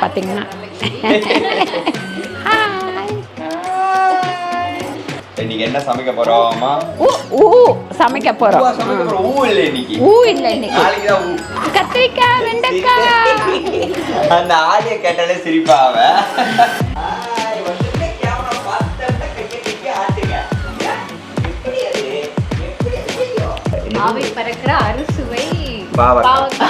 பார்த்தீங்கன்னா ஹாய் இன்னைக்கு என்ன சமைக்க போறோமா ஊ ஊ சமைக்க போகிறோம் சமைக்க போறோம் ஊ இல்லை இன்னைக்கு ஊ இல்லை இன்னைக்கு நாளைக்கு தான் ஊ கத்திரிக்காய் வெண்டைக்காய் அந்த ஆடிய கேட்டாலே சிரிப்பா அவ ஆவை பறக்கிற அறுசுவை பாவக்காய்.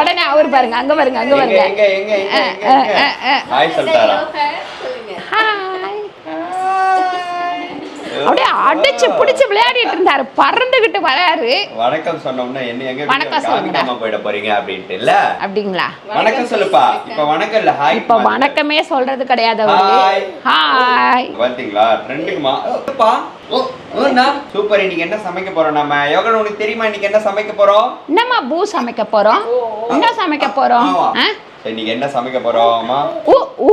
உடனே அவர் பாருங்க அங்க பாருங்க அங்க பாருங்க. அப்படியே அடிச்சு பிடிச்சு விளையாடிட்டு இருந்தாரு. பறந்துகிட்டு வராரு. வணக்கம் சொன்னோம்னா என்ன எங்க வணக்கம் சொல்லுங்க. போயிட போறீங்க அப்படின்ட்டு இல்ல? அப்படிங்களா? வணக்கம் சொல்லுப்பா. இப்ப வணக்கம் இல்ல ஹாய் இப்ப வணக்கமே சொல்றது கிடையாது ஹாய். ஹாய் பாத்தீங்களா? ட்ரெண்டுக்குமா சூப்பர் இன்னைக்கு என்ன சமைக்க போறோம் நம்ம? யோகன் உனக்கு தெரியுமா இன்னைக்கு என்ன சமைக்க போறோம்? என்னம்மா பூ சமைக்க போறோம்? என்ன சமைக்க போறோம்? இன்னைக்கு என்ன சமைக்க போறோமா ஊ ஊ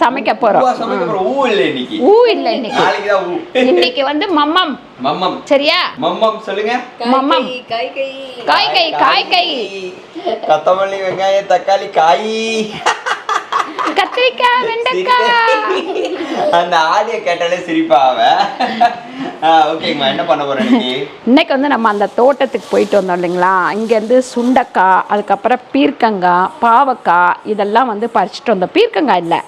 சமைக்க போறோம். ஊவா சமைக்க போறோம். ஊ இல்ல இன்னைக்கு. ஊ இல்ல இன்னைக்கு. நாளைக்கு தான் ஊ. இன்னைக்கு வந்து மம்மம். மம்மம். சரியா? மம்மம் சொல்லுங்க. மம்மம். கை கை காய் கை காய் கை கொத்தமல்லி வெங்காயம் தக்காளி காய். கத்திரிக்காய் வெண்டைக்காய். அந்த ஆடிய கேட்டாலே சிரிப்பா அவ. ஓகேங்கம்மா என்ன பண்ண போறேன் இன்னைக்கு? இன்னைக்கு வந்து நம்ம அந்த தோட்டத்துக்கு போயிட்டு வந்தோம் இல்லைங்களா? இங்கேருந்து சுண்டக்காய் அதுக்கப்புறம் பீர்க்கங்காய் பாவக்காய் இதெல்லாம் வந்து பறிச்சுட்டு வந்தோம். பீர்க்கங்காய் இல்லை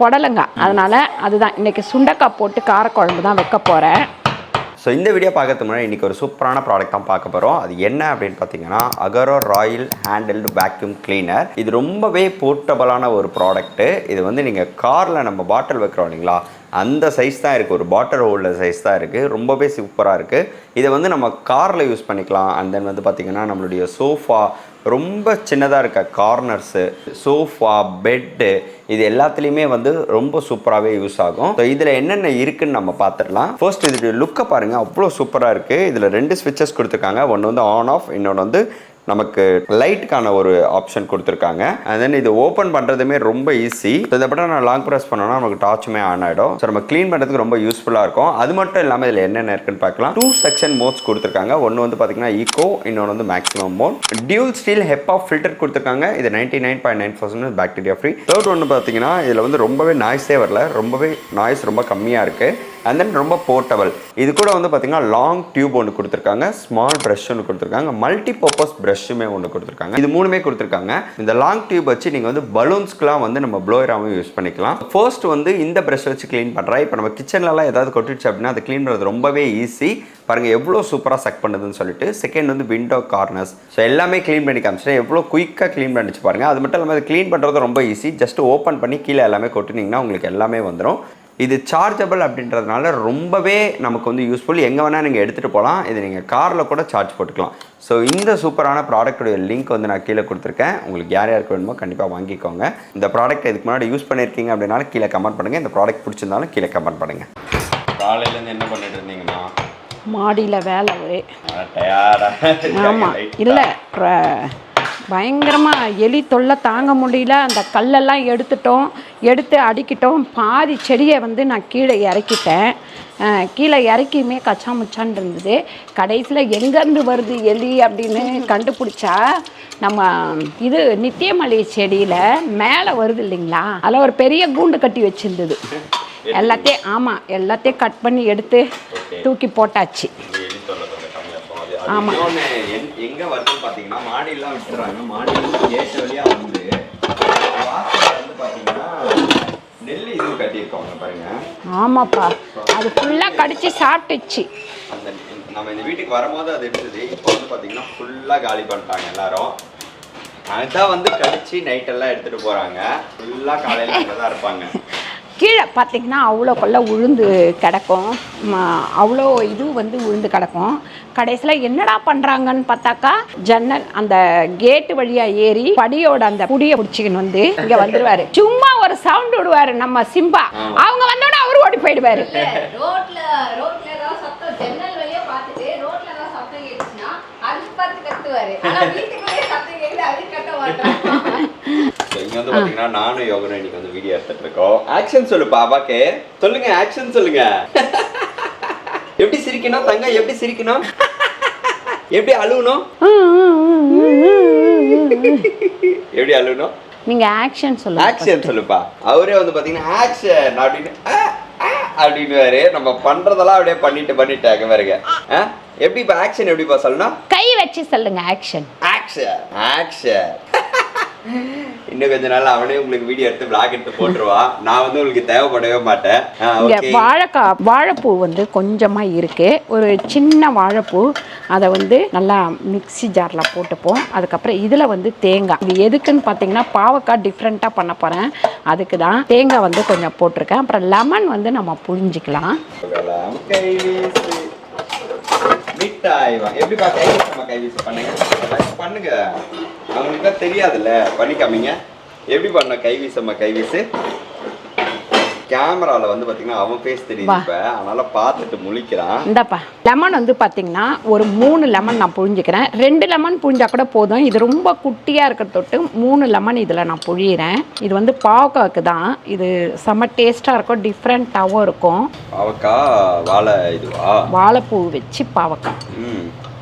புடலங்காய். அதனால அதுதான். இன்னைக்கு சுண்டக்காய் போட்டு காரக்குழம்பு தான் வைக்க போகிறேன் ஸோ இந்த வீடியோ பார்க்கறதுக்கு முன்னாடி இன்றைக்கி ஒரு சூப்பரான ப்ராடக்ட் தான் பார்க்க போகிறோம் அது என்ன அப்படின்னு பார்த்தீங்கன்னா Agaro royal handheld vacuum cleaner இது ரொம்பவே போர்ட்டபுளான ஒரு ப்ராடக்ட்டு இது வந்து நீங்கள் காரில் நம்ம பாட்டில் வைக்கிறோம் இல்லைங்களா? அந்த சைஸ் தான் இருக்குது ஒரு பாட்டில் ஹோல்டர் சைஸ் தான் இருக்குது ரொம்பவே சூப்பராக இருக்குது இதை வந்து நம்ம காரில் யூஸ் பண்ணிக்கலாம். அண்ட் தென் வந்து பார்த்திங்கன்னா நம்மளுடைய சோஃபா ரொம்ப சின்னதாக இருக்க கார்னர்ஸு சோஃபா பெட்டு இது எல்லாத்துலேயுமே வந்து ரொம்ப சூப்பராகவே யூஸ் ஆகும். ஸோ இதில் என்னென்ன இருக்குன்னு நம்ம பார்த்துடலாம் ஃபர்ஸ்ட் இதோடைய லுக்கை பாருங்கள் அவ்வளோ சூப்பராக இருக்குது இதில் ரெண்டு ஸ்விட்சஸ் கொடுத்துருக்காங்க. ஒன்று வந்து ஆன் ஆஃப் இன்னொன்று வந்து நமக்கு லைட்டுக்கான ஒரு ஆப்ஷன் கொடுத்துருக்காங்க. அண்ட் தென் இது ஓப்பன் பண்ணுறதுமே ரொம்ப ஈஸி இதை பட்டன் நான் லாங் ப்ரெஸ் பண்ணோம்னா நமக்கு டார்ச்சுமே ஆன் ஆகிடும் ஸோ நம்ம க்ளீன் பண்ணுறதுக்கு ரொம்ப யூஸ்ஃபுல்லாக இருக்கும். அது மட்டும் இல்லாமல் இதில் என்னென்ன இருக்குன்னு பார்க்கலாம். டூ செக்ஷன் மோட்ஸ் கொடுத்துருக்காங்க. ஒன்று வந்து பார்த்தீங்கன்னா ஈகோ இன்னொன்று வந்து maximum mode dual steel HEPA filter கொடுத்துருக்காங்க. இது ninety nine point nine percent bacteria free third ஒன்று பார்த்தீங்கன்னா இதில் வந்து ரொம்பவே நாய்ஸே வரல. ரொம்பவே நாய்ஸ் ரொம்ப கம்மியாக இருக்குது அண்ட் தென் ரொம்ப போர்ட்டபிள் இது கூட வந்து பார்த்தீங்கன்னா லாங் டியூப் ஒன்று கொடுத்துருக்காங்க ஸ்மால் ப்ரஷ் ஒன்று கொடுத்துருக்காங்க மல்டி பர்பஸ் ப்ரஷ்ஷுமே ஒன்று கொடுத்துருக்காங்க. இது மூணுமே கொடுத்துருக்காங்க. இந்த லாங் டியூப் வச்சு நீங்கள் வந்து பலூன்ஸ்க்குலாம் வந்து நம்ம ப்ளோயராகவும் யூஸ் பண்ணிக்கலாம். ஃபர்ஸ்ட் வந்து இந்த ப்ரஷ் வச்சு க்ளீன் பண்ணுறேன் இப்போ நம்ம கிச்சன்லலாம் ஏதாவது கொட்டிடுச்சு அப்படின்னா அதை க்ளீன் பண்ணுறது ரொம்பவே ஈஸி பாருங்கள் எவ்வளோ சூப்பராக செக் பண்ணுதுன்னு சொல்லிட்டு செகண்ட் வந்து விண்டோ கார்னர்ஸ் ஸோ எல்லாமே க்ளீன் பண்ணி காமிச்சிட்டேன். எவ்வளோ குயிக்காக க்ளீன் பண்ணிச்சு பாருங்கள் அது மட்டும் இல்லாமல் அது க்ளீன் பண்ணுறது ரொம்ப ஈஸி ஜஸ்ட் ஓப்பன் பண்ணி கீழே எல்லாமே கொட்டினீங்கன்னா உங்களுக்கு எல்லாமே வந்துடும் இது சார்ஜபிள் அப்படின்றதுனால ரொம்பவே நமக்கு வந்து யூஸ்ஃபுல் எங்கே வேணால் நீங்கள் எடுத்துகிட்டு போகலாம் இது நீங்கள் காரில் கூட சார்ஜ் போட்டுக்கலாம். ஸோ இந்த சூப்பரான ப்ராடக்ட்டுடைய லிங்க் வந்து நான் கீழே கொடுத்துருக்கேன். உங்களுக்கு யார் யாருக்கு வேணுமோ கண்டிப்பாக வாங்கிக்கோங்க. இந்த ப்ராடக்ட் இதுக்கு முன்னாடி யூஸ் பண்ணியிருக்கீங்க அப்படின்னாலும் கீழே கமெண்ட் பண்ணுங்கள் இந்த ப்ராடக்ட் பிடிச்சிருந்தாலும் கீழே கமெண்ட் பண்ணுங்கள் காலையிலேருந்து என்ன பண்ணிட்டு இருந்தீங்கம்மா மாடியில் வேலை ஒரே. ஆமாம் இல்லை பயங்கரமாக எலி தொல்லை தாங்க முடியல. அந்த கல்லெல்லாம் எடுத்துட்டோம். எடுத்து அடிக்கிட்டோம். பாதி செடியை வந்து நான் கீழே இறக்கிட்டேன். கீழே இறக்கியுமே கச்சா முச்சான்னு இருந்தது. கடைசியில் எங்கேருந்து வருது எலி அப்படின்னு கண்டுபிடிச்சா நம்ம இது நித்தியமல்லி செடியில் மேலே வருது இல்லைங்களா? அதில் ஒரு பெரிய கூண்டு கட்டி வச்சிருந்தது. எல்லாத்தையும் ஆமாம் எல்லாத்தையும் கட் பண்ணி எடுத்து தூக்கி போட்டாச்சு. ஆமா. இன்னொன்னு எங்க- எங்க வருதுன்னு பாத்தீங்கன்னா மாடியெல்லாம் விட்டுறாங்க. மாடியில கேட் வழியா வந்து வந்து பாத்தீங்கன்னா நெல் இதுவும் கட்டியிருக்கோங்க பாருங்க. ஆமாப்பா. அது ஃபுல்லாக கடிச்சு சாப்பிட்டுச்சு. அந்த நம்ம இந்த வீட்டுக்கு வரும்போது அது இருந்தது இப்போ வந்து பாத்தீங்கன்னா ஃபுல்லா காலி பண்ணிட்டாங்க எல்லாரும். அதுதான் வந்து கடிச்சு நைட் எல்லாம் எடுத்துட்டு போறாங்க. ஃபுல்லா காலையில தான் இருப்பாங்க. கீழே பார்த்தீங்கன்னா அவ்வளோ கொள்ள உளுந்து கிடக்கும். அவ்வளோ இது வந்து உளுந்து கிடக்கும். கடைசியில் என்னடா பண்ணுறாங்கன்னு பார்த்தாக்கா ஜன்னல் அந்த கேட்டு வழியாக ஏறி படியோட அந்த புடியை பிடிச்சிக்கின்னு வந்து இங்கே வந்துடுவார் சும்மா ஒரு சவுண்ட் விடுவார் நம்ம சிம்பா. அவங்க வந்தோடனே அவரு ஓடி போயிடுவாரு. ரோட்ல ரோட்ல ஏதாவது சத்தம் ஜன்னல் வழியா பார்த்துட்டு ரோட்ல ஏதாவது சத்தம் கேட்டுச்சுன்னா அதுக்கு பார்த்து கத்துவாரு ஆனா வீட்டுக்குள்ளேயே சத்தம் கேக்குது அது கத்த மாட்டான் இங்க வந்து பாத்தீங்கன்னா நானும் யோகனும் இன்னைக்கு வந்து வீடியோ எடுத்துட்டு இருக்கோம். ஆக்ஷன் சொல்லு பாப்பாக்கு சொல்லுங்க ஆக்ஷன் சொல்லுங்க. எப்படி சிரிக்கணும்? தங்க எப்படி சிரிக்கணும்? எப்படி அழுவணும் எப்படி அழுவணும் நீங்க ஆக்ஷன் சொல்லுங்க ஆக்ஷன் சொல்லுப்பா. அவரே வந்து பாத்தீங்கன்னா ஆக்ஷன் அப்படின்னு அப்படின்னுவாரு. நம்ம பண்றதெல்லாம் அப்படியே பண்ணிட்டு பண்ணிட்டாங்க பாருங்க? எப்படி இப்ப ஆக்ஷன் எப்படிப்பா சொல்லணும்? கை வச்சு சொல்லுங்க ஆக்ஷன் ஆக்ஷன் ஆக்ஷன் இன்னும் கொஞ்ச நாள் அவனே உங்களுக்கு வீடியோ எடுத்து vlog எடுத்து போட்டுருவான் நான் வந்து உங்களுக்கு தேவைப்படவே மாட்டேன். வாழைக்காய் வாழைப்பூ வந்து கொஞ்சமா இருக்கு. ஒரு சின்ன வாழைப்பூ அதை வந்து நல்லா மிக்ஸி ஜார்ல போட்டுப்போம். அதுக்கப்புறம் இதுல வந்து தேங்காய். இது எதுக்குன்னு பார்த்தீங்கன்னா பாவக்காய் டிஃப்ரெண்ட்டாக பண்ண போறேன். அதுக்கு தான் தேங்காய் வந்து கொஞ்சம் போட்டிருக்கேன். அப்புறம் லெமன் வந்து நம்ம புழிஞ்சிக்கலாம். போகலாம், கை வீசு. எப்படிப்பா கை வீசமா கை வீச பண்ணுங்க. பண்ணுங்க. அவங்களுக்கு தெரியாதுல்ல. பண்ணிக்காமீங்க. எப்படி பண்ண கை வீசம்மா கை வீசு. கேமரால வந்து பாத்தீங்கன்னா அவன் ஃபேஸ் தெரியுது. இப்ப. அதனால பார்த்துட்டு முழிக்கிறான். இந்தாப்பா லெமன் வந்து பார்த்தீங்கன்னா ஒரு மூணு லெமன் நான் புழிஞ்சிக்கிறேன். ரெண்டு லெமன் புழிஞ்சா கூட போதும். இது ரொம்ப குட்டியாக இருக்கிற தொட்டு மூணு லெமன் இதில் நான் புழியிறேன். இது வந்து பாவக்காய்க்கு தான். இது செம்ம டேஸ்ட்டாக இருக்கும் டிஃப்ரெண்ட்டாகவும் இருக்கும். பாவக்கா வாழை இதுவா? வாழைப்பூ வச்சு பாவக்காய்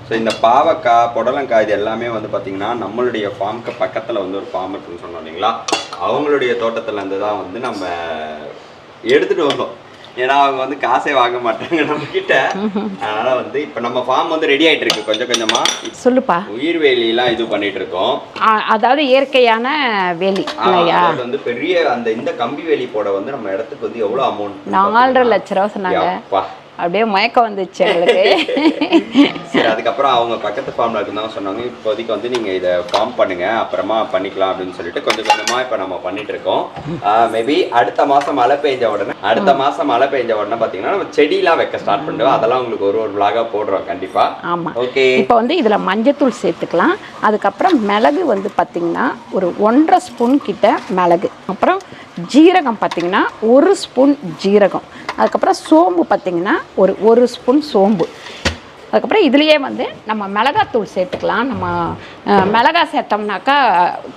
ஸோ இந்த பாவக்காய் புடலங்காய் இது எல்லாமே வந்து பார்த்தீங்கன்னா நம்மளுடைய ஃபார்முக்கு பக்கத்தில் வந்து ஒரு ஃபார்ம் இருக்குன்னு சொன்னோம் இல்லைங்களா? அவங்களுடைய தோட்டத்துல இருந்து தான் வந்து நம்ம எடுத்துட்டு வந்தோம் ஏன்னா அவங்க வந்து காசே வாங்க மாட்டாங்க நம்ம கிட்ட. அதனால வந்து இப்போ நம்ம ஃபார்ம் வந்து ரெடி ஆயிட்டு இருக்கு. கொஞ்சம் கொஞ்சமா. சொல்லுப்பா. உயிர்வேலியெல்லாம் இது பண்ணிட்டு இருக்கோம். அதாவது இயற்கையான வேலி வந்து பெரிய அந்த இந்த கம்பி வேலி போட வந்து நம்ம இடத்துக்கு வந்து எவ்வளவு அமௌண்ட் நாலரை லட்ச ரூபா சொன்னாங்க. அப்படியே மயக்கம் வந்துச்சு எங்களுக்கு. சரி அதுக்கப்புறம் அவங்க பக்கத்து ஃபார்ம்ல இருந்தாங்க சொன்னாங்க இப்போதைக்கு வந்து நீங்க இதை ஃபார்ம் பண்ணுங்க அப்புறமா பண்ணிக்கலாம் அப்படின்னு சொல்லிட்டு கொஞ்சம் கொஞ்சமா இப்போ நம்ம பண்ணிட்டு இருக்கோம். மேபி அடுத்த மாசம் மழை பெஞ்ச உடனே அடுத்த மாசம் மழை பெஞ்ச உடனே பாத்தீங்கன்னா நம்ம செடியெல்லாம் வைக்க ஸ்டார்ட் பண்ணுவோம். அதெல்லாம் உங்களுக்கு ஒரு ஒரு vlog-ஆ போடுறோம் கண்டிப்பா. ஆமாம் ஓகே இப்போ வந்து இதில் மஞ்சத்தூள் சேர்த்துக்கலாம். அதுக்கப்புறம் மிளகு வந்து பார்த்திங்கன்னா ஒரு ஒன்றரை ஸ்பூன் கிட்ட மிளகு. அப்புறம் ஜீரகம் பார்த்திங்கன்னா ஒரு ஸ்பூன் ஜீரகம். அதுக்கப்புறம் சோம்பு பார்த்திங்கன்னா ஒரு ஒரு ஸ்பூன் சோம்பு. அதுக்கப்புறம் இதுலேயே வந்து நம்ம மிளகாத்தூள் சேர்த்துக்கலாம். நம்ம மிளகா சேர்த்தோம்னாக்கா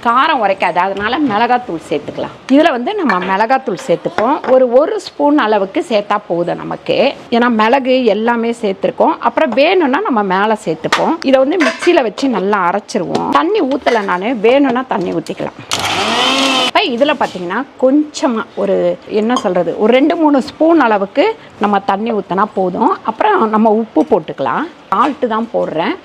காரம் உரைக்காது. அதனால மிளகாத்தூள் சேர்த்துக்கலாம். இதில் வந்து நம்ம மிளகாத்தூள் சேர்த்துப்போம். ஒரு ஒரு ஸ்பூன் அளவுக்கு சேர்த்தா போதும் நமக்கு. ஏன்னா மிளகு எல்லாமே சேர்த்துருக்கோம். அப்புறம் வேணும்னா நம்ம மேலே சேர்த்துப்போம். இதை வந்து மிக்சியில் வச்சு நல்லா அரைச்சிருவோம். தண்ணி ஊற்றலை நான் வேணும்னா தண்ணி ஊற்றிக்கலாம் இப்போ இதில் பார்த்தீங்கன்னா கொஞ்சமாக ஒரு என்ன சொல்கிறது ஒரு ரெண்டு மூணு ஸ்பூன் அளவுக்கு நம்ம தண்ணி ஊற்றினா போதும். அப்புறம் நம்ம உப்பு போட்டுக்கலாம். சால்ட்டு தான் போடுறேன்.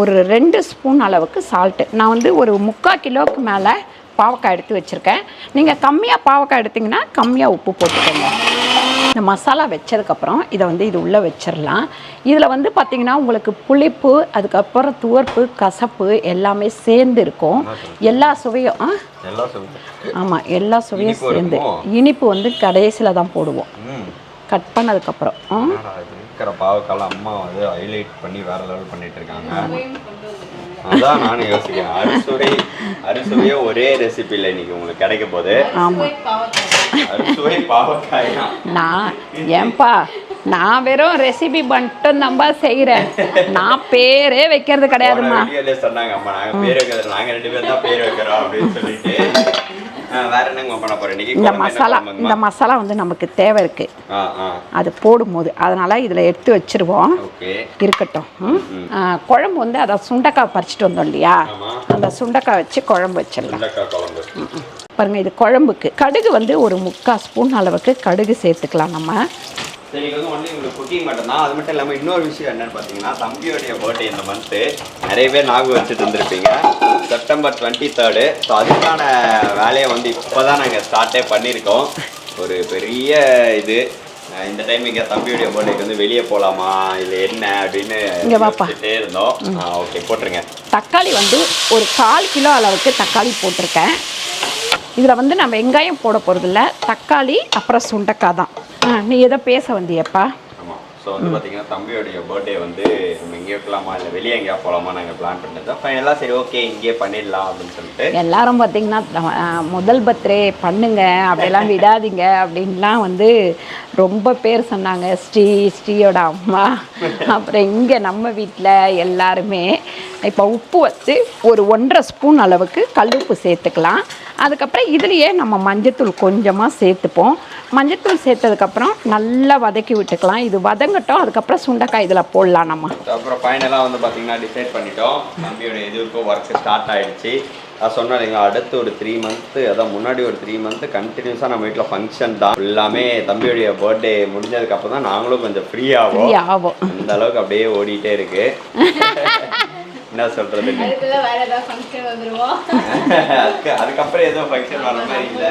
ஒரு ரெண்டு ஸ்பூன் அளவுக்கு சால்ட்டு நான் வந்து ஒரு முக்கால் கிலோவுக்கு மேலே பாவக்காய் எடுத்து வச்சுருக்கேன். நீங்கள் கம்மியாக பாவக்காய் எடுத்திங்கன்னா கம்மியாக உப்பு போட்டுக்கோங்க. இந்த மசாலா வச்சதுக்கப்புறம் இதை வந்து இது உள்ளே வச்சிடலாம் இதில் வந்து பார்த்திங்கன்னா உங்களுக்கு புளிப்பு அதுக்கப்புறம் துவர்ப்பு கசப்பு எல்லாமே சேர்ந்து இருக்கும். எல்லா சுவையும் ஆமாம் எல்லா சுவையும். சேர்ந்து? இனிப்பு வந்து கடைசியில் தான் போடுவோம். கட் பண்ணதுக்கப்புறம் இருக்கிற பாவக்கால அம்மா வந்து ஹைலைட் பண்ணி வேற லெவல் பண்ணிட்டு இருக்காங்க. அதான் நானும் யோசிக்கிறேன். அறுசுவை அறுசுவையோ ஒரே ரெசிபியில் இன்னைக்கு உங்களுக்கு கிடைக்க போகுது. அறுசுவை பாவக்காயா. நான் ஏன்பா நான் வெறும் ரெசிபி மட்டும் தான்பா செய்கிறேன் நான் பேரே வைக்கிறது கிடையாதும்மா. வீடியோல சொன்னாங்க அம்மா நாங்க பேர் வைக்கிறது நாங்க ரெண்டு பேரும் தான் பேர் வைக்கிறோம் அப்படின்னு சொல்லிட்டு. வேற என்னங்க பண்ண இன்னைக்கு இந்த மசாலா? இந்த மசாலா வந்து நமக்கு தேவை இருக்குது ஆ அது போடும்போது அதனால் இதில் எடுத்து வச்சிருவோம். இருக்கட்டும். குழம்பு வந்து அதை சுண்டைக்காய் பறிச்சிட்டு வந்தோம் இல்லையா? அந்த சுண்டைக்காய் வச்சு குழம்பு வச்சிடலாம். சுண்டக்காய் குழம்பு. பாருங்க இது குழம்புக்கு. கடுகு வந்து ஒரு முக்கால் ஸ்பூன் அளவுக்கு கடுகு சேர்த்துக்கலாம் நம்ம. இது வந்து ஒன்லி உங்களுக்கு குக்கிங் மட்டும் தான். அது மட்டும் இல்லாமல் இன்னொரு விஷயம் என்னன்னு பார்த்தீங்கன்னா தம்பியோடைய பர்த்டே இந்த மந்த்து நிறைய பேர் ஞாபகம் வச்சுட்டு இருந்திருப்பீங்க. செப்டம்பர் டுவெண்ட்டி தேர்டு ஸோ அதுக்கான வேலையை வந்து இப்போ தான் நாங்கள் ஸ்டார்ட்டே பண்ணியிருக்கோம். ஒரு பெரிய இது. இந்த டைம் இங்கே தம்பியுடைய பர்த்டேக்கு வந்து வெளியே போகலாமா இல்லை என்ன அப்படின்னு இங்க இருந்தோம். ஓகே போட்டுருங்க. தக்காளி வந்து ஒரு கால் கிலோ அளவுக்கு தக்காளி போட்டிருக்கேன். இதில் வந்து நான் வெங்காயம் போட போகிறதில்ல தக்காளி அப்புறம் சுண்டைக்காய் தான். நீ எதோ பேச வந்தியப்பா? ஸோ வந்து பார்த்தீங்கன்னா தம்பியோடைய பர்த்டே வந்து நம்ம இங்கே இருக்கலாமா இல்லை வெளியே எங்கேயா போகலாமா நாங்கள் பிளான் பண்ணது ஃபைனலாக சரி ஓகே இங்கேயே பண்ணிடலாம் அப்படின்னு சொல்லிட்டு. எல்லாரும் பார்த்தீங்கன்னா முதல் பர்த்டே பண்ணுங்க அப்படியெல்லாம் விடாதீங்க அப்படின்லாம் வந்து ரொம்ப பேர் சொன்னாங்க. ஸ்ரீ ஸ்ரீயோட அம்மா. அப்புறம் இங்கே நம்ம வீட்டில் எல்லாருமே இப்போ உப்பு வச்சு ஒரு ஒன்றரை ஸ்பூன் அளவுக்கு கல்லுப்பு சேர்த்துக்கலாம். அதுக்கப்புறம் இதுலேயே நம்ம மஞ்சத்தூள் கொஞ்சமாக சேர்த்துப்போம். மஞ்சத்தூள் சேர்த்ததுக்கப்புறம் நல்லா வதக்கி விட்டுக்கலாம். இது வதங்கட்டும் அதுக்கப்புறம் சுண்டைக்காய் இதில் போடலாம் நம்ம. அப்புறம் ஃபைனலாக வந்து பார்த்தீங்கன்னா டிசைட் பண்ணிட்டோம். தம்பியோட இதுக்கும் ஒர்க் ஸ்டார்ட் ஆயிடுச்சு. நான் சொன்னேன் இல்லைங்களா அடுத்து ஒரு த்ரீ மந்த்து அதான் முன்னாடி ஒரு த்ரீ மந்த்து கண்டினியூஸாக நம்ம வீட்டில் ஃபங்க்ஷன் தான். எல்லாமே தம்பியோடைய பர்த்டே முடிஞ்சதுக்கப்புறம் தான் நாங்களும் கொஞ்சம் ஃப்ரீ ஆகும் அந்த அளவுக்கு அப்படியே ஓடிட்டே இருக்கு. என்ன சொல்றது? அதுக்கப்புறம் எதுவும் ஃபங்க்ஷன் வர மாதிரி இல்லை.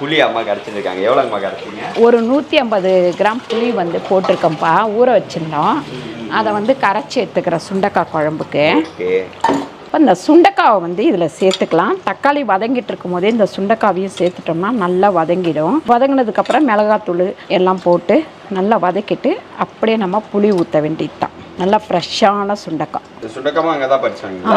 புளி அம்மா கரைச்சிருக்காங்க. எவ்வளோங்கம்மா கரைச்சிங்க? ஒரு நூற்றி ஐம்பது கிராம் புளி வந்து போட்டிருக்கோம்ப்பா ஊற வச்சிருந்தோம். அதை வந்து கரைச்சி எடுத்துக்கிறேன் சுண்டைக்காய் குழம்புக்கு. ஓகே. இப்போ இந்த சுண்டைக்காவை வந்து இதில் சேர்த்துக்கலாம். தக்காளி வதங்கிட்டு இருக்கும் போதே இந்த சுண்டைக்காவையும் சேர்த்துட்டோம்னா நல்லா வதங்கிடும். வதங்கினதுக்கப்புறம் மிளகாத்தூள் எல்லாம் போட்டு நல்லா வதக்கிட்டு அப்படியே நம்ம புளி ஊற்ற வேண்டியது தான் நல்லா ஃப்ரெஷ்ஷான சுண்டைக்காய்.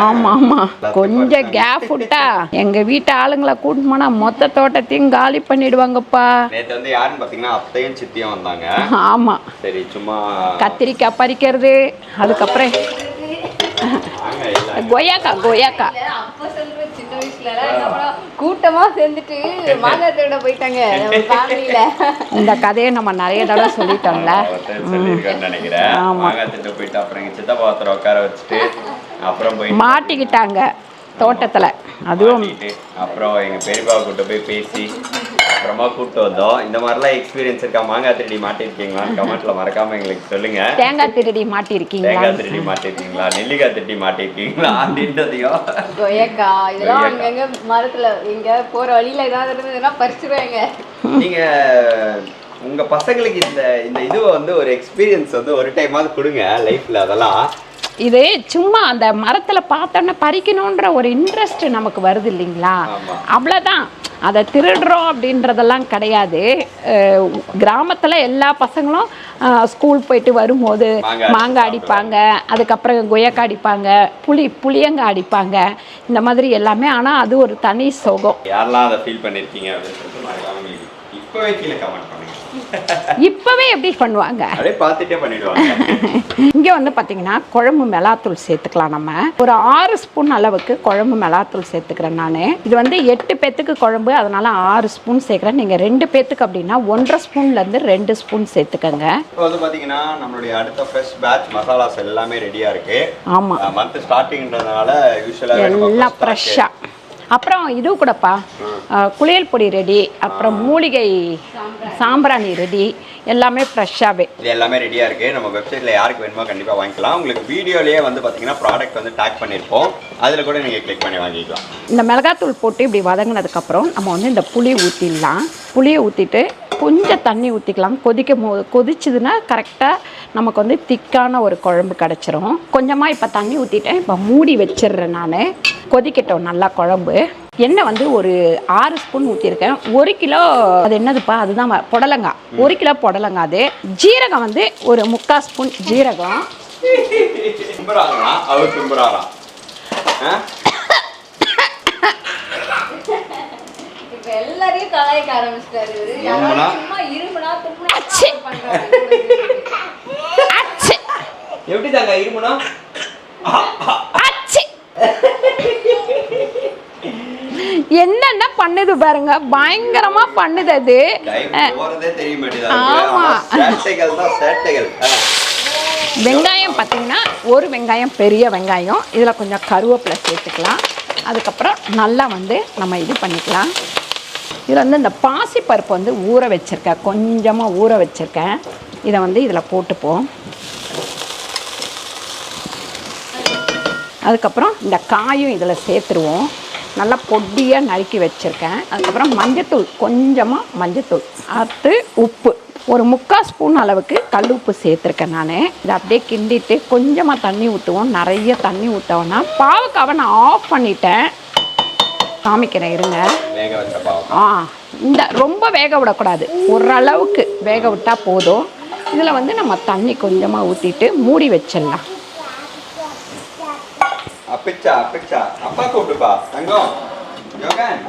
ஆமாம் ஆமாம் கொஞ்சம் கேப் விட்டா எங்கள் வீட்டு ஆளுங்களை கூட்டிட்டு போனால் மொத்த தோட்டத்தையும் காலி பண்ணிடுவாங்கப்பா. நேற்று வந்து யாருன்னு பார்த்தீங்கன்னா அத்தையும் சித்தியும் வந்தாங்க. ஆமாம் சரி சும்மா கத்திரிக்காய் பறிக்கிறது அதுக்கப்புறம் சின்ன வயசுல என்ன பண்ணுவோம், கூட்டமா சேர்ந்துட்டு மாங்காய் தேட போயிட்டாங்க இந்த கதையை நம்ம நிறைய தடவை சொல்லிட்டோம்ல. நினைக்கிறேன். ஆமா. மாங்காய் போயிட்டு அப்புறம் எங்கள் சித்தப்பா ஒருத்தர் உட்கார வச்சுட்டு அப்புறம் போய் மாட்டிக்கிட்டாங்க. தோட்டத்தில். அதுவும் அப்புறம் எங்க பெரியப்பா கூட்ட போய் பேசி அப்புறமா கூப்பிட்டு வந்தோம். இந்த மாதிரிலாம் எக்ஸ்பீரியன்ஸ் இருக்கா? மாங்காய் திருடி மாட்டிருக்கீங்களான்னு கமெண்ட்ல மறக்காம எங்களுக்கு சொல்லுங்க. தேங்காய் திருடி மாட்டியிருக்கீங்களா தேங்காய் திருடி மாட்டிருக்கீங்களா? நெல்லிக்காய் திருடி மாட்டிருக்கீங்களா? அப்படின்றதையும் கொய்யக்காய் இதெல்லாம். அங்கங்க மரத்துல இங்க போற வழியில ஏதாவது இருந்ததுன்னா பறிச்சுருவாங்க. நீங்க உங்க பசங்களுக்கு இந்த இந்த இதுவை வந்து ஒரு எக்ஸ்பீரியன்ஸ் வந்து ஒரு டைமாவது கொடுங்க லைஃப்ல அதெல்லாம். இது சும்மா அந்த மரத்தில் பார்த்தோன்னே பறிக்கணுன்ற ஒரு இன்ட்ரெஸ்ட் நமக்கு வருது இல்லைங்களா. அவ்வளோதான் அதை திருடுறோம் அப்படின்றதெல்லாம் கிடையாது. கிராமத்தில் எல்லா பசங்களும் ஸ்கூல் போயிட்டு வரும்போது மாங்காய் அடிப்பாங்க. அதுக்கப்புறம் கொய்யாக்காய் அடிப்பாங்க. புளி புளியங்காய் அடிப்பாங்க. இந்த மாதிரி எல்லாமே. ஆனால் அது ஒரு தனி சுகம். யாரெல்லாம் அதை ஃபீல் பண்ணிருக்கீங்க இப்பவே எப்படி பண்ணுவாங்க? இங்கே வந்து பார்த்தீங்கன்னா குழம்பு மிளகாத்தூள் சேர்த்துக்கலாம் நம்ம. ஒரு ஆறு ஸ்பூன் அளவுக்கு குழம்பு மிளகாத்தூள் சேர்த்துக்கிறேன் நான். இது வந்து எட்டு பேத்துக்கு குழம்பு அதனால ஆறு ஸ்பூன் சேர்க்குறேன். நீங்கள் ரெண்டு பேத்துக்கு அப்படின்னா ஒன்றரை ஸ்பூன்லேருந்து ரெண்டு ஸ்பூன் சேர்த்துக்கங்க. இப்போ வந்து பாத்தீங்கன்னா நம்மளுடைய அடுத்த ஃப்ரெஷ் பேட்ச் மசாலாஸ் எல்லாமே ரெடியா இருக்கு. ஆமாம் மந்த் ஸ்டார்டிங்ன்றதுனால யூஸ்வலாக எல்லாம் ஃப்ரெஷ்ஷாக அப்புறம் இது கூடப்பா குளியல் பொடி ரெடி அப்புறம் மூலிகை சாம்பிராணி ரெடி எல்லாமே ஃப்ரெஷ்ஷாகவே இது எல்லாமே ரெடியா இருக்கு. நம்ம வெப்சைட்ல யாருக்கு வேணுமோ கண்டிப்பா வாங்கிக்கலாம். உங்களுக்கு வீடியோலயே வந்து பாத்தீங்கன்னா ப்ராடக்ட் வந்து டேக் பண்ணிருப்போம். அதுல கூட நீங்க கிளிக் பண்ணி வாங்கிக்கலாம். இந்த மிளகாத்தூள் போட்டு இப்படி வதங்கினதுக்கப்புறம் நம்ம வந்து இந்த புளி ஊற்றிடலாம் புளியை ஊற்றிட்டு கொஞ்சம் தண்ணி ஊற்றிக்கலாம் கொதிக்கும் போது கொதிச்சுதுன்னா கரெக்டாக நமக்கு வந்து திக்கான ஒரு குழம்பு கிடச்சிரும். கொஞ்சமாக இப்போ தண்ணி ஊற்றிட்டேன் இப்போ மூடி வச்சிடுறேன் நான். கொதிக்கட்டும் நல்லா குழம்பு. எண்ணெய் வந்து ஒரு ஆறு ஸ்பூன் ஊற்றிருக்கேன் ஒரு கிலோ அது என்னதுப்பா? அதுதான் புடலங்காய். ஒரு கிலோ புடலங்காய் அது. ஜீரகம் வந்து ஒரு முக்கால் ஸ்பூன் ஜீரகம் தும்புறாங்களா அவர் தும்புறாராம் ஆ? இப்ப எல்லாரையும் கலாய்க்க ஆரம்பிச்சிட்டாரு இவரு. இருமுனா? யாராவது சும்மா இருமுனா தும்முனா அச்சே. பண்றாங்க அச்சு. எப்படி தாங்க இருமுனா அச்சு. என்னென்ன பண்ணுது பாருங்க பயங்கரமா பண்ணுது அது. டைம் போறதே தெரிய மாட்டேங்குது ஆமா. அதுக்குள்ள. ஆனா சேட்டைகள் தான் சேட்டைகள். ஆ. வெங்காயம் பார்த்தீங்கன்னா ஒரு வெங்காயம் பெரிய வெங்காயம். இதில் கொஞ்சம் கருவேப்பிலை சேர்த்துக்கலாம். அதுக்கப்புறம் நல்லா வந்து நம்ம இது பண்ணிக்கலாம். இதில் வந்து இந்த பாசிப்பருப்பு வந்து ஊற வச்சுருக்கேன். கொஞ்சமாக ஊற வச்சுருக்கேன். இதை வந்து இதில் போட்டுப்போம். அதுக்கப்புறம் இந்த காயும் இதில் சேர்த்துருவோம். நல்லா பொடியாக நறுக்கி வச்சுருக்கேன். அதுக்கப்புறம் மஞ்சத்தூள் கொஞ்சமாக மஞ்சத்தூள். அடுத்து உப்பு. ஒரு முக்கால் ஸ்பூன் அளவுக்கு கல் உப்பு சேர்த்துருக்கேன் நான். இதை அப்படியே கிண்டிட்டு கொஞ்சமாக தண்ணி ஊற்றுவோம் நிறைய தண்ணி ஊற்றோன்னா பாவக்காவை நான் ஆஃப் பண்ணிட்டேன். காமிக்கிறேன் இருங்க. வேக வச்ச பாவம். ஆ இந்த ரொம்ப வேக விடக்கூடாது. ஓரளவுக்கு வேக விட்டால் போதும். இதில் வந்து நம்ம தண்ணி கொஞ்சமாக ஊற்றிட்டு மூடி வச்சிடலாம். அப்பிச்சா அப்பிச்சா. அப்பா யோகன்.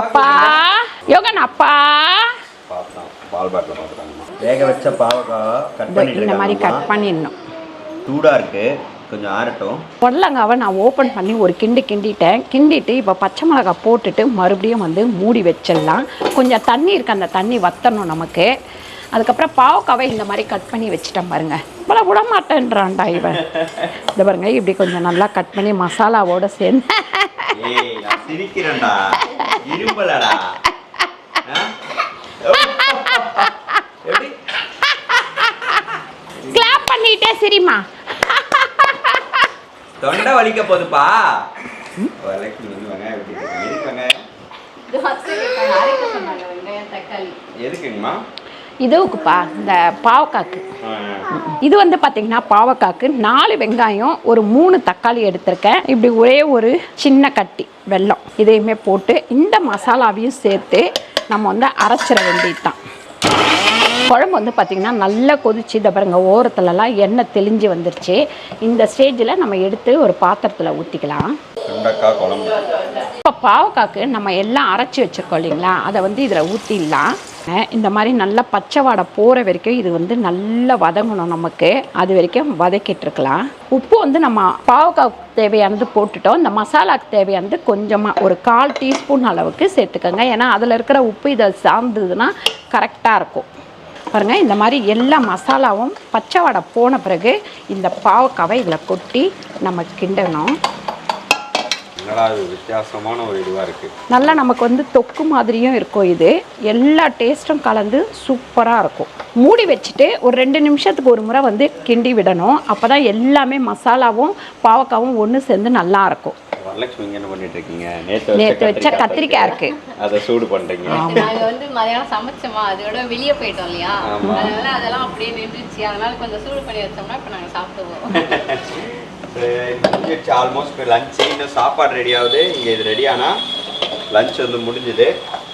அப்பா யோகன் அப்பா. பார்த்தோம் பால் பாட்டில் பார்த்துட்டாங்கம்மா வேக வச்ச பாவக்காய் கட் இந்த இந்த மாதிரி கட் பண்ணிடணும். சூடாக இருக்கு. கொஞ்சம் ஆறட்டும். புடலங்காவை நான் ஓப்பன் பண்ணி ஒரு கிண்டு கிண்டிட்டேன். கிண்டிட்டு இப்போ பச்சை மிளகாய் போட்டுட்டு மறுபடியும் வந்து மூடி வச்சிடலாம். கொஞ்சம் தண்ணி இருக்கு அந்த தண்ணி வத்தணும் நமக்கு. அதுக்கப்புறம் பாவக்காவை இந்த மாதிரி கட் பண்ணி வச்சுட்டேன் பாருங்க. இப்போல விட மாட்டேன்றான்டா இவன். இந்த பாருங்க இப்படி கொஞ்சம் நல்லா கட் பண்ணி மசாலாவோட சேர்ந்து. கிளாப் பண்ணிட்டே சரிம்மா தொண்டை வலிக்க போகுதுப்பா வலிக்கு நின்று வெங்காயம் வெட்டிட்டு இருக்கேன். எதுக்கு வெங்காயம் இது வச்சு அரைக்க சொன்னாங்க வெங்காயம் தக்காளி. எதுக்குங்கம்மா? இதுவுக்குப்பா இந்த பாவக்காக்கு. இது வந்து பார்த்தீங்கன்னா பாவக்காக்கு. நாலு வெங்காயம் ஒரு மூணு தக்காளி எடுத்திருக்கேன். இப்படி ஒரே ஒரு சின்ன கட்டி வெல்லம். இதையுமே போட்டு இந்த மசாலாவையும் சேர்த்து நம்ம வந்து அரைச்சிட வேண்டியது தான் குழம்பு வந்து பார்த்திங்கன்னா நல்லா கொதிச்சு இதை பாருங்க ஓரத்துலலாம் எண்ணெய் தெளிஞ்சு வந்துருச்சு. இந்த ஸ்டேஜில் நம்ம எடுத்து ஒரு பாத்திரத்தில் ஊற்றிக்கலாம் இப்போ பாவக்காக்கு நம்ம எல்லாம் அரைச்சி வச்சுருக்கோம் இல்லைங்களா? அதை வந்து இதில் ஊற்றிடலாம் இந்த மாதிரி நல்லா பச்சை வாடை போகிற வரைக்கும் இது வந்து நல்லா வதங்கணும் நமக்கு. அது வரைக்கும் வதக்கிட்டு இருக்கலாம். உப்பு வந்து நம்ம பாவக்காய்க்கு தேவையானது போட்டுட்டோம். இந்த மசாலாக்கு தேவையானது கொஞ்சமாக ஒரு கால் டீஸ்பூன் அளவுக்கு சேர்த்துக்கோங்க. ஏன்னா அதில் இருக்கிற உப்பு இதை சார்ந்ததுன்னா கரெக்டாக இருக்கும். பாருங்கள் இந்த மாதிரி எல்லா மசாலாவும் பச்சை வாடை போன பிறகு இந்த பாவக்காவை இதில் கொட்டி நம்ம கிண்டணும். வித்தியாசமான ஒரு இதுவாக இருக்கு. நல்லா நமக்கு வந்து தொக்கு மாதிரியும் இருக்கும் இது. எல்லா டேஸ்ட்டும் கலந்து சூப்பராக இருக்கும். மூடி வச்சுட்டு ஒரு ரெண்டு நிமிஷத்துக்கு ஒரு முறை வந்து கிண்டி விடணும். அப்போ தான் எல்லாமே மசாலாவும் பாவக்காவும் ஒன்று சேர்ந்து நல்லா இருக்கும். வரலட்சுமி என்ன பண்ணிட்டு இருக்கீங்க? நேத்து நேத்து வச்ச கத்திரிக்காய் இருக்கு. அதை சூடு பண்றீங்க. நாங்க வந்து மதியானம் சமைச்சோமா அதோட வெளியே போயிட்டோம் இல்லையா. அதனால அதெல்லாம் அப்படியே நின்றுச்சு. அதனால கொஞ்சம் சூடு பண்ணி வச்சோம்னா இப்ப நாங்க சாப்பிடுவோம். முடிஞ்சிடுச்சு. ஆல்மோஸ்ட் லஞ்ச் இன்னும் சாப்பாடு ரெடி ஆகுது. இங்கே இது ரெடி ஆனா லஞ்ச் வந்து முடிஞ்சுது.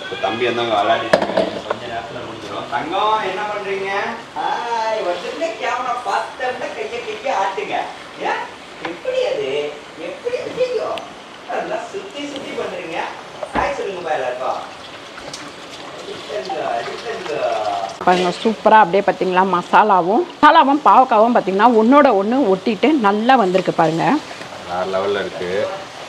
இப்போ தம்பி வந்து அங்கே விளையாடிட்டு கொஞ்ச நேரத்தில் முடிஞ்சிடும். தங்கம் என்ன பண்றீங்க? ஹாய் வந்து கேமரா பார்த்தோம்னா கையை கையை ஆட்டுங்க. ஏன்? எப்படி அது எப்படி ஐயோ அதெல்லாம் சுத்தி சுத்தி பண்றீங்க ஹாய் சொல்லுங்க பா எல்லாருக்கும் அடித்தங்க, அடித்தங்க. பாருங்க சூப்பராக அப்படியே பார்த்தீங்களா மசாலாவும் மசாலாவும் பாவக்காவும் பார்த்தீங்கன்னா ஒன்றோட ஒன்று ஒட்டிட்டு நல்லா வந்திருக்கு பாருங்க. வேற லெவலில் இருக்கு.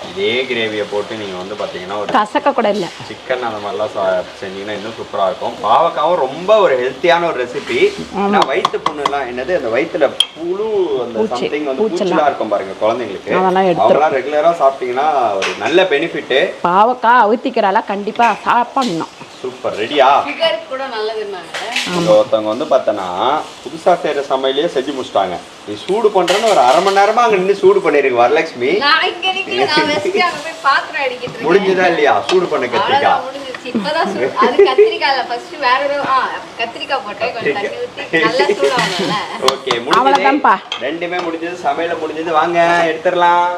இதே கிரேவியை போட்டு நீங்கள் வந்து பார்த்தீங்கன்னா ஒரு கசக்க கூட இல்லை. சிக்கன் அந்த மாதிரிலாம் செஞ்சீங்கன்னா இன்னும் சூப்பராக இருக்கும். பாவக்காவும் ரொம்ப ஒரு ஹெல்த்தியான ஒரு ரெசிபி ஏன்னா வயிற்று புண்ணுலாம் என்னது அந்த வயிற்றுல புழு அந்த சம்திங் வந்து பூச்செல்லாம். இருக்கும் பாருங்க குழந்தைங்களுக்கு. அதெல்லாம் ரெகுலராக சாப்பிட்டீங்கன்னா ஒரு நல்ல பெனிஃபிட்டு பாவக்காய் அவுத்திக்கிறால கண்டிப்பாக சாப்பிடணும். சூப்பர் ரெடியா? இங்க ஒருத்தவங்க வந்து பார்த்தோன்னா புதுசாக செய்கிற சமையலையே செஞ்சு முடிச்சிட்டாங்க. நீ சூடு பண்ணுறேன்னு ஒரு அரை மணி நேரமா அங்கே நின்று சூடு பண்ணிருக்கு வரலட்சுமி முடிஞ்சுதா இல்லையா? சூடு பண்ண கத்திரிக்காய் ரெண்டுமே முடிஞ்சது சமையல முடிஞ்சது. வாங்க எடுத்துடலாம்.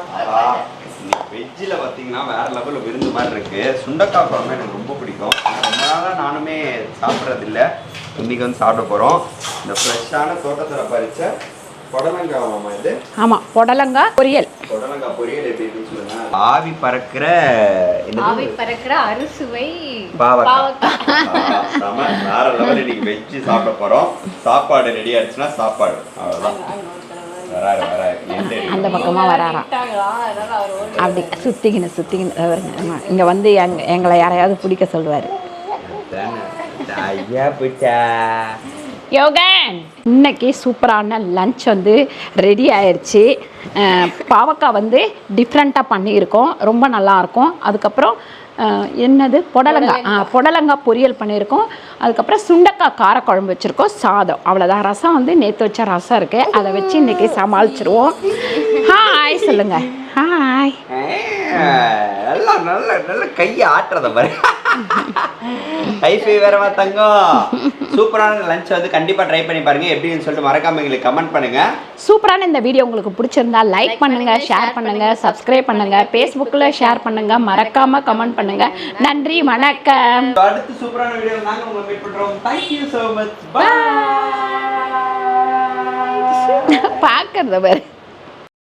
வெஜ்ஜில் பார்த்தீங்கன்னா வேற லெவலில் விருந்து மாதிரி இருக்கு. சுண்டக்காய் குழம்பு எனக்கு ரொம்ப பிடிக்கும். ரொம்ப நாளாக நானுமே சாப்பிட்றது இல்ல இன்னைக்கு வந்து சாப்பிட போகிறோம் இந்த ஃப்ரெஷ்ஷான தோட்டத்தில் பறிச்ச புடலங்காய் மாமா இது? ஆமாம் புடலங்காய் பொரியல். புடலங்காய் பொரியல் எப்படி இருக்குன்னு சொல்லுங்க. ஆவி பறக்கிற? ஆவி பறக்கிற அறுசுவை பாவக்காய். வேற லெவல் இன்னைக்கு வெஜ்ஜு சாப்பிட போறோம். சாப்பாடு ரெடி ஆயிடுச்சுன்னா சாப்பாடு. அவ்வளவுதான். எந்த அந்த பக்கமாக வராராம் அப்படி சுத்திக்கின்னு சுத்திக்கின்னு இங்கே வந்து எங் எங்களை யாரையாவது பிடிக்க சொல்லுவார். ஐயா போச்சா யோகன்! இன்னைக்கு சூப்பரான லஞ்ச் வந்து ரெடி ஆயிடுச்சு பாவக்காய் வந்து டிஃப்ரெண்ட்டாக பண்ணியிருக்கோம். ரொம்ப நல்லாயிருக்கும் அதுக்கப்புறம் என்னது? புடலங்காய் ஆ புடலங்காய் பொரியல் பண்ணியிருக்கோம். அதுக்கப்புறம் சுண்டக்காய் காரக்குழம்பு வச்சுருக்கோம். சாதம். அவ்வளோதான் ரசம் வந்து நேற்று வச்ச ரசம் இருக்குது அதை வச்சு இன்றைக்கி சமாளிச்சிருவோம். ஹாய் சொல்லுங்கள் ஹாய் நல்லா நல்ல நல்ல கையை ஆட்டுறத பாரு. ஹைஃபை வேறவா தங்கம். சூப்பரான லஞ்ச் வந்து கண்டிப்பாக ட்ரை பண்ணி பாருங்க. எப்படின்னு சொல்லிட்டு மறக்காம எங்களுக்கு கமெண்ட் பண்ணுங்க. சூப்பரான இந்த வீடியோ உங்களுக்கு பிடிச்சிருந்தா லைக் பண்ணுங்க ஷேர் பண்ணுங்க சப்ஸ்கிரைப் பண்ணுங்க ஃபேஸ்புக்கில் ஷேர் பண்ணுங்க மறக்காம கமெண்ட் பண்ணுங்க. நன்றி வணக்கம். அடுத்து சூப்பரான வீடியோ நாங்கள் உங்களை மீட் பண்ணுறோம் தேங்க்யூ ஸோ மச் பாய் பார்க்கறத பாரு.